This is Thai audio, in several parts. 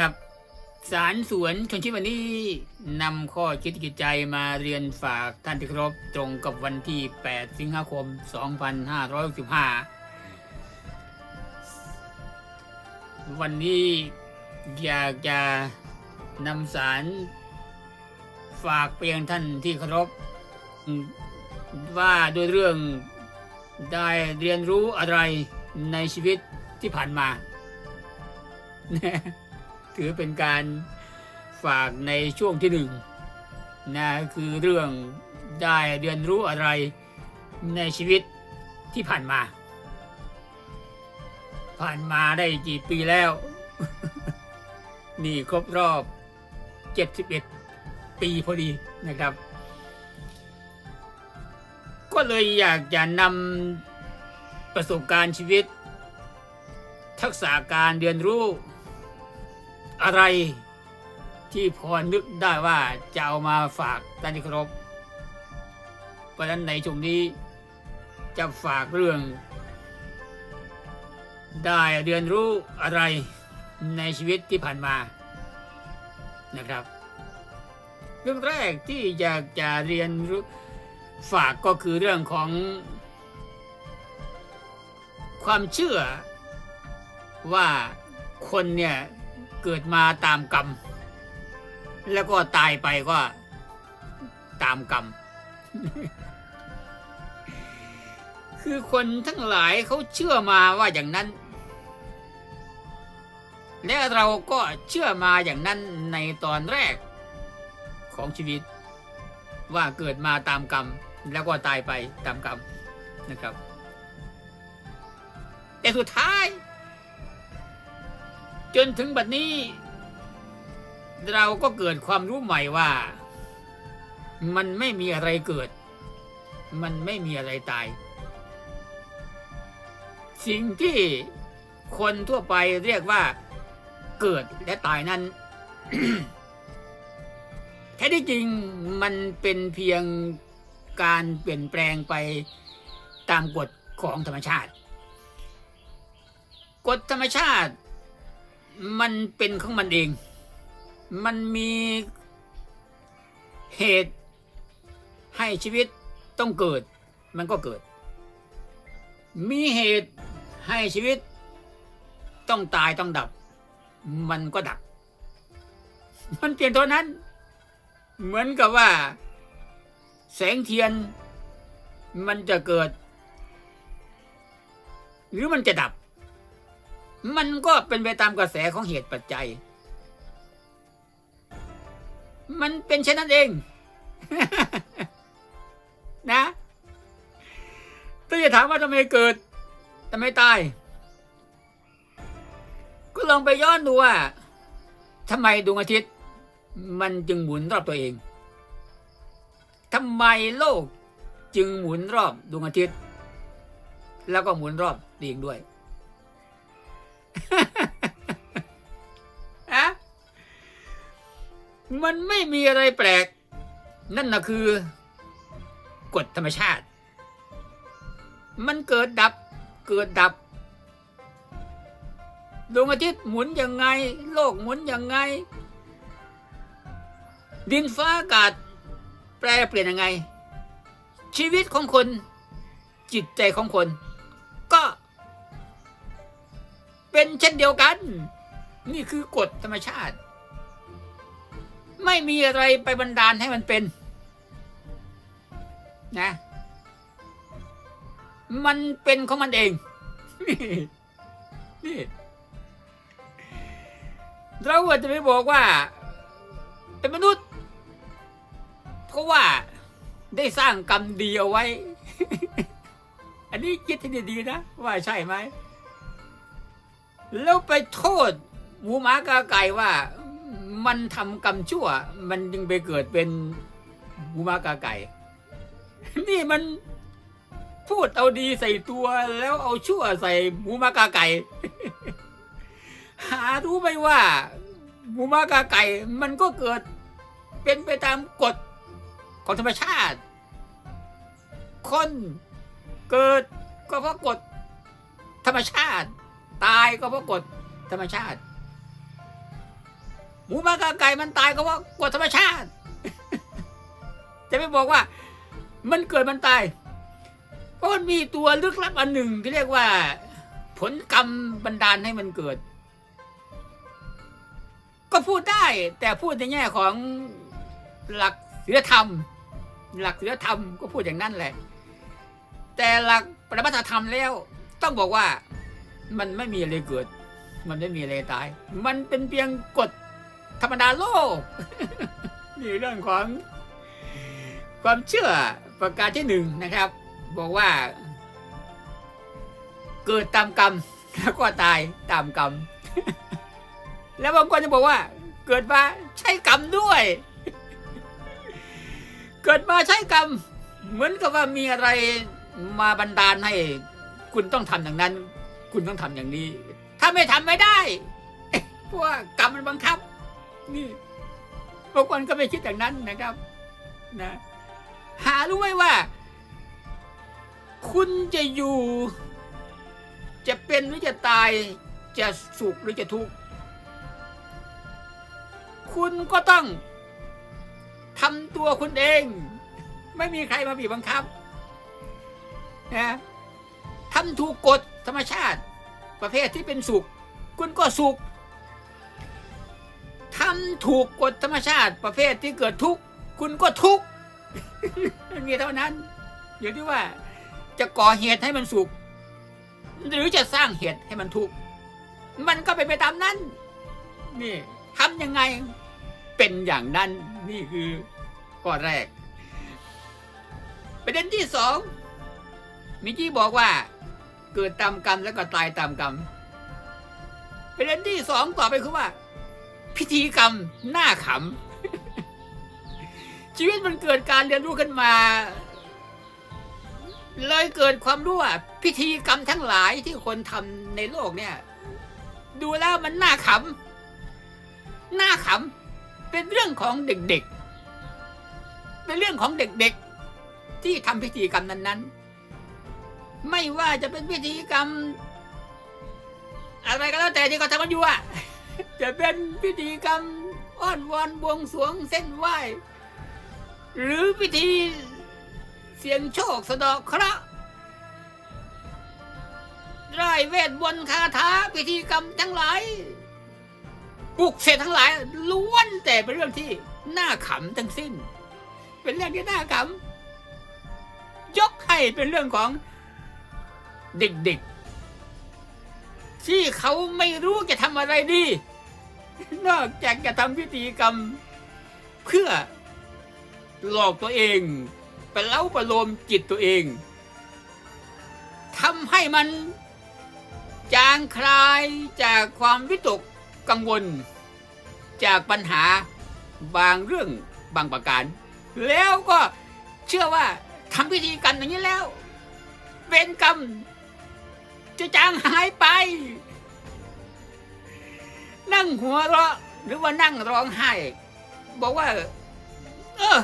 ครับ สารสวนชนชีพวันนี้นำข้อคิดกิจใจมาเรียนฝากท่านที่เคารพตรงกับวันที่ 8 สิงหาคม 2565 วันนี้อยากจะนำสารฝากไปยังท่านที่เคารพว่าด้วยเรื่องได้เรียนรู้อะไรในชีวิตที่ผ่านมา ถือเป็นการฝากในช่วงที่หนึ่งนะคือเรื่องได้เรียนรู้อะไรในชีวิตที่ผ่านมา ผ่านมาได้กี่ปีแล้ว นี่ครบรอบ 71 ปีพอดีนะครับ ก็เลยอยากจะนำประสบการณ์ชีวิต ทักษะการเรียนรู้ อะไรที่พอนึกได้ว่าจะเอามาฝากท่านที่เคารพเพราะฉะนั้นในช่วงนี้จะฝากเรื่อง ได้เรียนรู้อะไรในชีวิตที่ผ่านมานะครับ เรื่องแรกที่อยากจะเรียนรู้ฝากก็คือเรื่องของ ความเชื่อว่าคนเนี่ย เกิดมาตามกรรม แล้วก็ตายไปก็ตามกรรม คือคนทั้งหลายเขาเชื่อมาว่าอย่างนั้น และเราก็เชื่อมาอย่างนั้นในตอนแรกของชีวิต ว่าเกิดมาตามกรรม แล้วก็ตายไปตามกรรมนะครับแต่สุดท้าย จนถึงบัดนี้ เราก็เกิดความรู้ใหม่ว่า มันไม่มีอะไรเกิด มันไม่มีอะไรตาย สิ่งที่คนทั่วไปเรียกว่าเกิดและตายนั้นแท้ที่จริงมันเป็นเพียงการเปลี่ยนแปลงไปตามกฎของธรรมชาติ กฎธรรมชาติ มันเป็นของมันเอง มันมีเหตุให้ชีวิตต้องเกิด มันก็เกิด มีเหตุให้ชีวิต ต้องตายต้องดับ มันก็ดับ มันเปลี่ยนตัวนั้น เหมือนกับว่า แสงเทียน มันจะเกิด หรือมันจะดับ มันก็เป็นไปตามกระแสของเหตุปัจจัย มันเป็นเช่นนั้นเอง นะถ้าจะถามว่าทำไมเกิดทำไมตาย ก็ลองไปย้อนดูว่าทำไมดวงอาทิตย์ มันจึงหมุนรอบตัวเองทำไมโลกจึงหมุนรอบดวงอาทิตย์ แล้วก็หมุนรอบตัวเองด้วย มันไม่มีอะไรแปลก นั่นนะคือกฎธรรมชาติ มันเกิดดับ เกิดดับ ดวงอาทิตย์หมุนยังไง โลกหมุนยังไง ดินฟ้าอากาศ แปรเปลี่ยนยังไง ชีวิตของคน จิตใจของคน เป็นเช่นเดียวกัน นี่คือกฎธรรมชาติ ไม่มีอะไรไปบันดาลให้มันเป็น นะ มันเป็นของมันเอง นี่นี่เราอาจจะไปบอกว่า เป็นมนุษย์ เพราะว่าได้สร้างกรรมดีเอาไว้ อันนี้คิดให้ดีๆนะ ว่าใช่ไหม แล้วไปโทษหมูหมากาไก่ว่ามันทำกรรมชั่ว มันจึงไปเกิดเป็นหมูหมากาไก่ นี่มันพูดเอาดีใส่ตัวแล้วเอาชั่วใส่หมูหมากาไก่ หารู้ไหมว่าหมูหมากาไก่ มันก็เกิดเป็นไปตามกฎของธรรมชาติ คนเกิดก็เพราะกฎธรรมชาติ ตายก็เพราะกฎธรรมชาติ หมูมากาไก่มันตายก็เพราะกฎธรรมชาติ จะไม่บอกว่า มันเกิดมันตาย เพราะมันมีตัวลึกลับอันหนึ่งที่เรียกว่า ผลกรรมบันดาลให้มันเกิด ก็พูดได้ แต่พูดในแง่ของหลักศีลธรรม หลักศีลธรรมก็พูดอย่างนั้นแหละ แต่หลักปรมัตถธรรมแล้ว ต้องบอกว่า มันไม่มีอะไรเกิด มันไม่มีอะไรตาย มันเป็นเพียงกฎธรรมดาโลก นี่เรื่องของความเชื่อประการที่หนึ่งนะครับ บอกว่า เกิดตามกรรมแล้วก็ตายตามกรรม แล้วบางคนจะบอกว่า เกิดมาใช้กรรมด้วย เกิดมาใช้กรรม เหมือนกับว่ามีอะไรมาบันดาลให้ คุณต้องทำอย่างนั้น คุณต้องทำอย่างนี้ ถ้าไม่ทำไม่ได้เพราะว่ากรรมมันบังคับ นี่บางคนก็ไม่คิดอย่างนั้นนะครับ นะ หารู้ไหมว่า คุณจะอยู่ จะเป็นหรือจะตายจะสุขหรือจะทุกข์คุณก็ต้องทำตัวคุณเอง ไม่มีใครมาบีบบังคับนะทำถูกกฎ ธรรมชาติ ประเภทที่เป็นสุข คุณก็สุขทำถูกกฎธรรมชาติ ประเภทที่เกิดทุกข์คุณก็ทุกข์มีเท่านั้น อยู่ที่ว่าจะก่อเหตุให้มันสุข หรือจะสร้างเหตุให้มันทุกข์มันก็เป็นไปตามนั้น นี่ทำยังไงเป็นอย่างนั้น นี่คือข้อแรก ประเด็นที่สองมิกี้บอกว่า เกิดตามกรรมแล้วก็ตายตามกรรมประเด็นที่สองต่อไปคือว่า พิธีกรรมหน้าขำ ชีวิตมันเกิดการเรียนรู้ขึ้นมาเลยเกิดความรู้ว่าพิธีกรรมทั้งหลายที่คนทำในโลกเนี่ย ดูแล้วมันน่าขำน่าขำเป็นเรื่องของเด็กๆ เป็นเรื่องของเด็กๆ ที่ทำพิธีกรรมนั้นๆ ไม่ว่าจะเป็นพิธีกรรม อะไรก็แล้วแต่ที่เขาทำกันอยู่อะจะเป็นพิธีกรรมอ้อนวอนบวงสรวงเส้นไหว้ หรือพิธีเสียงโชคสะดอกเคราะห์ไร่เวทบนคาถาพิธีกรรมทั้งหลายปลุกเสร็จทั้งหลายล้วนแต่เป็นเรื่องที่น่าขำทั้งสิ้น เป็นเรื่องที่น่าขำยกให้เป็นเรื่องของ เด็กๆ ที่เขาไม่รู้จะทำอะไรดี นอกจากจะทำพิธีกรรม เพื่อหลอกตัวเองไปเล้าประโลมจิตตัวเองทำให้มัน จางคลายจากความวิตกกังวล จากปัญหาบางเรื่องบางประการ แล้วก็เชื่อว่าทำพิธีกรรมอย่างนี้แล้ว เวรกรรม จะจางหายไป นั่งหัวเราะหรือว่านั่งร้องไห้ บอกว่า เออ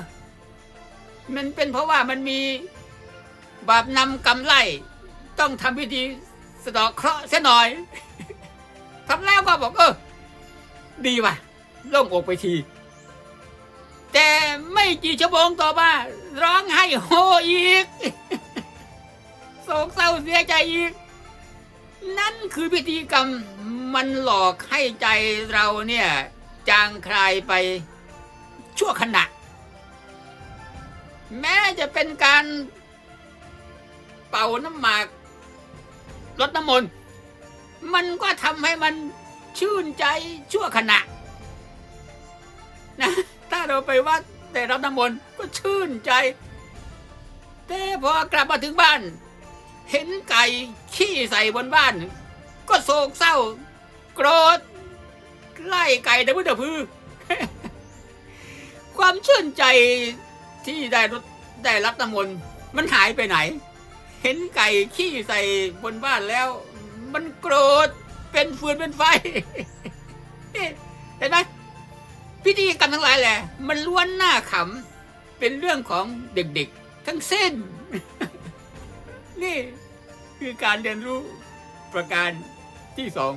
มันเป็นเพราะว่ามันมีบาปนำกรรมไล่ ต้องทำพิธีสะดอกเคราะห์เสียหน่อยทำแล้วก็บอกเออ ดีว่ะโล่งอกไปที แต่ไม่กี่ชั่วโมงต่อมาร้องไห้โฮอีกโศกเศร้าเสียใจอีก นั่นคือพิธีกรรมมันหลอกให้ใจเราเนี่ย จางคลายไปชั่วขณะ แม้จะเป็นการเป่าน้ำหมากลดน้ำมนต์มันก็ทำให้มันชื่นใจชั่วขณะนะถ้าเราไปวัดแต่รับน้ำมนต์ก็ชื่นใจ แต่พอกลับมาถึงบ้าน เห็นไก่ขี้ใส่บนบ้าน ก็โศกเศร้า โกรธไล่ไก่ตะพื้นตะพือ ความชื่นใจที่ได้รถได้รับน้ำมนต์มันหายไปไหน เห็นไก่ขี้ใส่บนบ้านแล้ว มันโกรธเป็นฟืนเป็นไฟเห็นไหมพิธีกรรมทั้งหลายแหละ มันล้วนหน้าขำ เป็นเรื่องของเด็กๆ ทั้งสิ้น นี่คือการเรียนรู้ประการที่สอง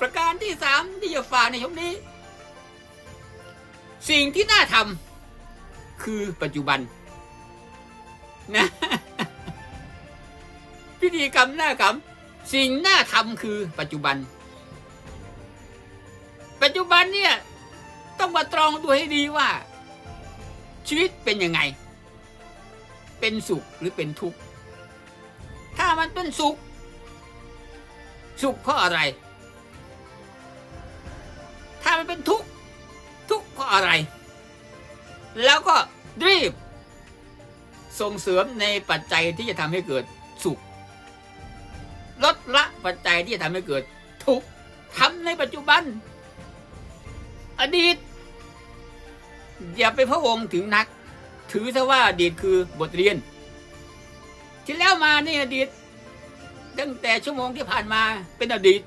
ประการที่สามที่จะฝากในช่วงนี้ สิ่งที่น่าทำคือปัจจุบันนะพิธีกรรมน่ากรรม สิ่งน่าทำคือปัจจุบัน ปัจจุบันเนี่ย ต้องมาตรองดูให้ดีว่า ชีวิตเป็นยังไง เป็นสุขหรือเป็นทุกข์ ถ้ามันเป็นสุข สุขเพราะอะไร ถ้ามันเป็นทุกข์ ทุกข์เพราะอะไร แล้วก็รีบ ส่งเสริมในปัจจัยที่จะทำให้เกิดสุข ลดละปัจจัยที่จะทำให้เกิดทุกข์ทำในปัจจุบัน อดีต อย่าไปพะวงถึงนัก ถือซะว่าอดีตคือบทเรียน ที่แล้วมานี่อดีต ตั้งแต่ชั่วโมงที่ผ่านมาเป็นอดีต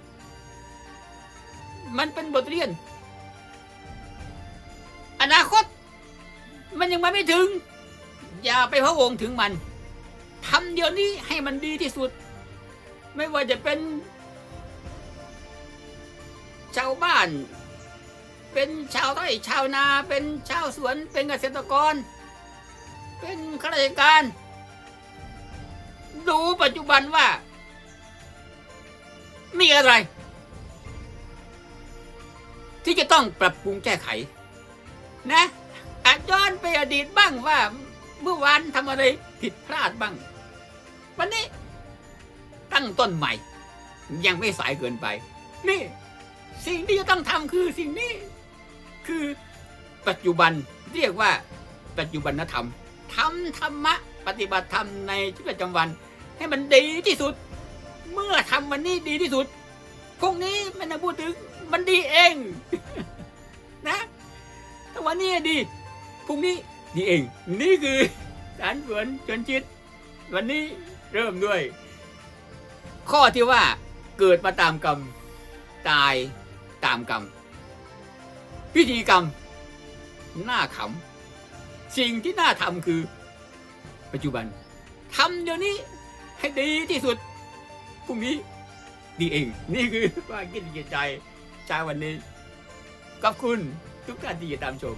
มันเป็นบทเรียน อนาคต มันยังมาไม่ถึง อย่าไปพะวงถึงมันทำเดี๋ยวนี้ให้มันดีที่สุด ไม่ว่าจะเป็น ชาวบ้าน เป็นชาวไร่ชาวนา เป็นชาวสวน เป็นเกษตรกร เป็นข้าราชการ ดูปัจจุบันว่า มีอะไร ที่จะต้องปรับปรุงแก้ไข นะอาจย้อนไปอดีตบ้างว่า เมื่อวานทำอะไรผิดพลาดบ้าง วันนี้ ตั้งต้นใหม่ ยังไม่สายเกินไป นี่ สิ่งที่จะต้องทำคือสิ่งนี้ คือปัจจุบันเรียกว่าปัจจุบันธรรม ทำธรรมะ ปฏิบัติธรรมในชีวิตประจำวัน ให้มันดีที่สุด เมื่อทำวันนี้ดีที่สุดพรุ่งนี้ไม่ต้องพูดถึงมันดีเอง นะถ้าวันนี้ดีพรุ่งนี้ดีเอง นี่คือสารสวนชนชิดวันนี้เริ่มด้วย ข้อที่ว่าเกิดมาตามกรรม ตายตามกรรม พิธีกรรมน่าขำ สิ่งที่น่าทำคือ ปัจจุบันทำเดี๋ยวนี้ให้ดีที่สุดพรุ่งนี้ดีเอง นี่คือความคิดในใจเช้าวันนี้ขอบคุณทุกท่านที่ติดตามชม